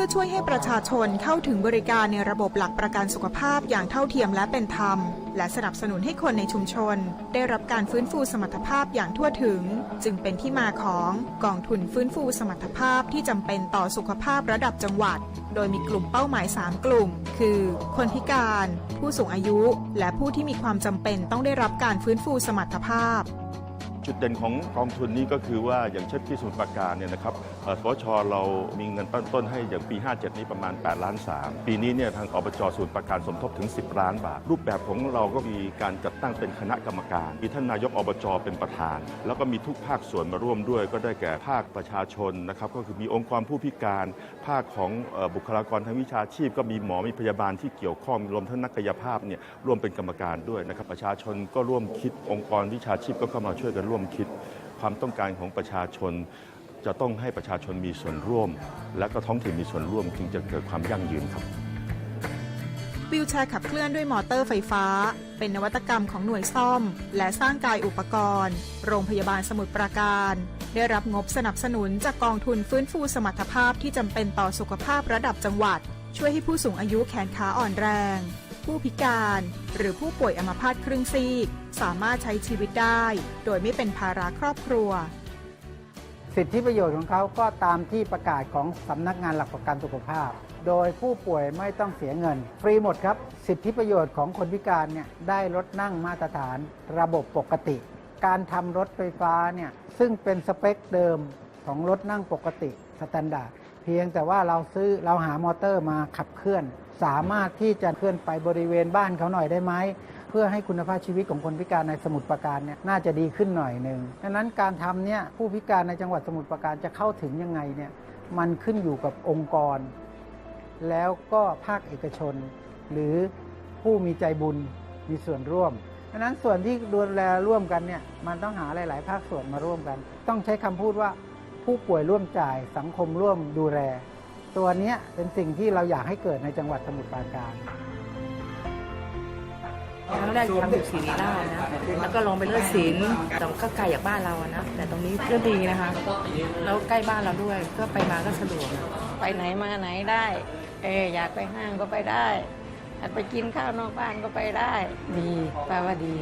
พื่อช่วยให้ประชาชนเข้าถึงบริการในระบบหลักประกันสุขภาพอย่างเท่าเทียมและเป็นธรรม และสนับสนุนให้คนในชุมชน ได้รับการฟื้นฟูสมรรถภาพอย่างทั่วถึง จึงเป็นที่มาของกองทุนฟื้นฟูสมรรถภาพที่จำเป็นต่อสุขภาพระดับจังหวัด โดยมีกลุ่มเป้าหมาย 3 กลุ่ม คือ คนพิการ ผู้สูงอายุ และผู้ที่มีความจำเป็นต้องได้รับการฟื้นฟูสมรรถภาพจุดเด่นของกองทุนนี้ก็คือว่าอย่างเช่นที่สมุทรปราการเนี่ยนะครับ สวชเรามีเงินต้นต้นให้อย่างปี 57 นี้ประมาณ 8 ล้าน 3 ปีนี้เนี่ยทางอบจสมุทรปราการสมทบถึง 10 ล้านบาท รูปแบบของเราก็มีการจัดตั้งเป็นคณะกรรมการ มีท่านนายกอบจเป็นประธาน แล้วก็มีทุกภาคส่วนมาร่วมด้วย ก็ได้แก่ภาคประชาชนนะครับก็คือมีองค์กรผู้พิการ ภาคของบุคลากรทางวิชาชีพ ก็มีหมอมีพยาบาลที่เกี่ยวข้องรวมทั้งนักกายภาพเนี่ยร่วมเป็นกรรมการด้วยนะครับประชาชนก็ร่วมคิดองค์กรวิชาชีพก็เข้ามาช่วยกันร่วมคิดความต้องการของประชาชน จะต้องให้ประชาชนมีส่วนร่วม และก็ท้องถิ่นมีส่วนร่วมจึงจะเกิดความยั่งยืนครับวิวแชร์ขับเคลื่อนด้วยมอเตอร์ไฟฟ้า เป็นนวัตกรรมของหน่วยซ่อม และสร้างกายอุปกรณ์ โรงพยาบาลสมุทรปราการ ได้รับงบสนับสนุนจากกองทุนฟื้นฟูสมรรถภาพที่จำเป็นต่อสุขภาพระดับจังหวัด ช่วยให้ผู้สูงอายุแขนขาอ่อนแรง ผู้พิการ หรือผู้ป่วยอัมพาตครึ่งซีก สามารถใช้ชีวิตได้ โดยไม่เป็นภาระครอบครัว สิทธิประโยชน์ของเขาก็ตามที่ประกาศของสำนักงานหลักประกันสุขภาพ โดยผู้ป่วยไม่ต้องเสียเงิน ฟรีหมดครับ สิทธิประโยชน์ของคนพิการเนี่ยได้รถนั่งมาตรฐาน ระบบปกติ การทำรถไฟฟ้าเนี่ยซึ่งเป็นสเปคเดิมของรถนั่งปกติสแตนดาร์ดเพียงแต่ว่าเราซื้อเราหามอเตอร์มาขับเคลื่อน สามารถที่จะเคลื่อนไปบริเวณบ้านเขาหน่อยได้ไหม เพื่อให้คุณภาพชีวิตของคนพิการในสมุทรปราการเนี่ยน่าจะดีขึ้นหน่อยหนึ่งดังนั้นการทำเนี่ยผู้พิการในจังหวัดสมุทรปราการจะเข้าถึงยังไงเนี่ยมันขึ้นอยู่กับองค์กร แล้วก็ภาคเอกชน หรือผู้มีใจบุญมีส่วนร่วมดังนั้นส่วนที่ดูแลร่วมกันเนี่ยมันต้องหาหลาย ๆ ภาคส่วนมาร่วมกัน ต้องใช้คำพูดว่าผู้ป่วยร่วมจ่ายสังคมร่วมดูแล ตัวนี้เป็นสิ่งที่เราอยากให้เกิดในจังหวัดสมุทรปราการ ครั้งแรกทำอยู่ศรีลีด้นะ แล้วก็ลองไปเลิศศิลป์แต่ก็ไกลจากบ้านเราอะนะ แต่ตรงนี้ก็ดีนะคะ แล้วใกล้บ้านเราด้วย ก็ไปมาก็สะดวก ไปไหนมาไหนได้ เอออยากไปห้างก็ไปได้ อยากไปกินข้าวนอกบ้านก็ไปได้ ดีแปลว่าดี